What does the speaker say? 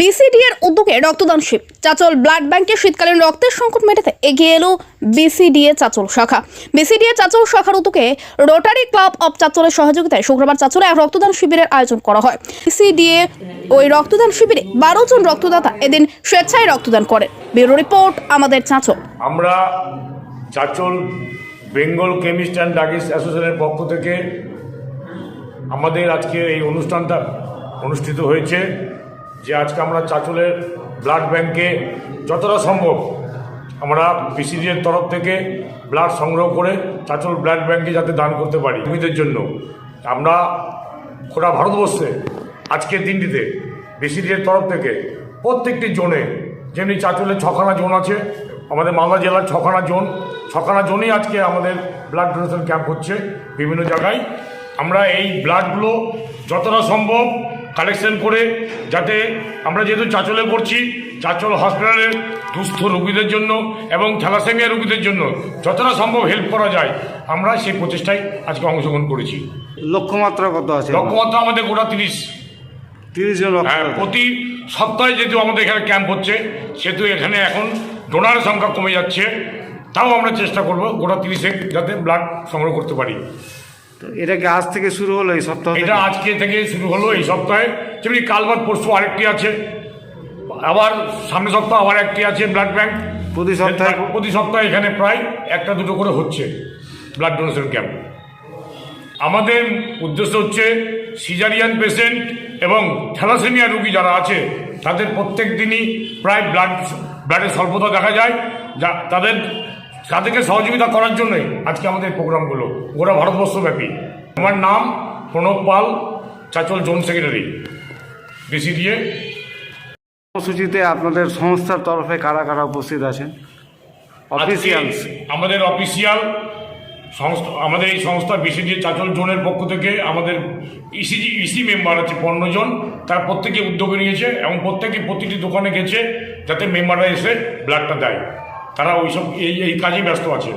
BCD এর উদ্যোগে রক্তদান শিবির। চাচল ব্লাড ব্যাংকে শীতকালীন রক্তের সংকট মেটাতে এগিয়ে এলো বিসিডিএ চাচল শাখা। বিসিডিএ চাচল শাখার উদ্যোগে রোটারি ক্লাব অব চাচলের সহযোগিতায় শুক্রবার চাচলে এক রক্তদান শিবিরের আয়োজন করা হয়। বিসিডিএ ওই রক্তদান শিবিরে বারো জন রক্তদাতা এদিন স্বেচ্ছায় রক্তদান করেন। ব্যুরো রিপোর্ট, আমাদের চাচল। আমরা Chanchal Bengal chemist and druggist অ্যাসোসিয়েশনের পক্ষ থেকে আমাদের আজকে এই অনুষ্ঠানটা অনুষ্ঠিত হয়েছে। যে আজকে আমরা চাচলের ব্লাড ব্যাংকে যতটা সম্ভব আমরা পিসিডিএর তরফ থেকে ব্লাড সংগ্রহ করে চাচল ব্লাড ব্যাংকে যাতে দান করতে পারি রোগীদের জন্য। আমরা গোটা ভারতবর্ষে আজকের দিনটিতে বিসিডিএর তরফ থেকে প্রত্যেকটি জোনে যেমনি চাচলে ছখানা জোন আছে, আমাদের মালদা জেলার ছখানা জোন, ছখানা জোনেই আজকে আমাদের ব্লাড ডোনেশন ক্যাম্প হচ্ছে বিভিন্ন জায়গায়। আমরা এই ব্লাডগুলো যতটা সম্ভব কালেকশন করে যাতে আমরা যেহেতু চাচলে করছি চাচল হসপিটালের দুস্থ রোগীদের জন্য এবং থ্যালাসেমিয়া রোগীদের জন্য যতটা সম্ভব হেল্প করা যায় আমরা সেই প্রচেষ্টায় আজকে অংশগ্রহণ করেছি। লক্ষ্যমাত্রা কত আছে? লক্ষ্যমাত্রা আমাদের গোটা তিরিশ। তিরিশ জন হ্যাঁ প্রতি সপ্তাহে যেহেতু আমাদের এখানে ক্যাম্প হচ্ছে সেহেতু এখানে এখন ডোনারের সংখ্যা কমে যাচ্ছে তাও আমরা চেষ্টা করব গোটা তিরিশে যাতে ব্লাড সংগ্রহ করতে পারি। তো এটা কি আজ থেকে শুরু হলো এই সপ্তাহ এটা আজকে থেকে শুরু হলো এই সপ্তাহে। যেমনি কাল বাদ পরশু আরেকটি আছে। আবার সামনের সপ্তাহ আবার একটি আছে ব্লাড ব্যাংক। প্রতি সপ্তাহে? প্রতি সপ্তাহে এখানে প্রায় একটা দুটো করে হচ্ছে ব্লাড ডোনেশন ক্যাম্প। আমাদের উদ্দেশ্য হচ্ছে সিজারিয়ান পেশেন্ট এবং থ্যালাসেমিয়া রুগী যারা আছে তাদের প্রত্যেক দিনই প্রায় ব্লাড ব্লাডের স্বল্পতা দেখা যায়। যা তাদের তাদেরকে সহযোগিতা করার জন্যই আজকে আমাদের প্রোগ্রামগুলো। গোটা ভারতবর্ষব্যাপী। আমার নাম Pranab Pal Chanchal zone secretary. BCDA কর্মসূচিতে আপনাদের সংস্থার তরফে কারা কারা উপস্থিত আছেন? অফিসিয়ালস আমাদের অফিসিয়াল সংস্থা আমাদের এই সংস্থা বিসি বিসিডি চাচল জোনের পক্ষ থেকে আমাদের ইসিজি ইসি মেম্বার আছে পনেরো জন। তারা প্রত্যেকে উদ্যোগ নিয়েছে এবং প্রত্যেকে প্রতিটি দোকানে গেছে যাতে মেম্বাররা এসে ব্লাডটা দেয়। তারা ওইসব এই এই কাজেই ব্যস্ত আছে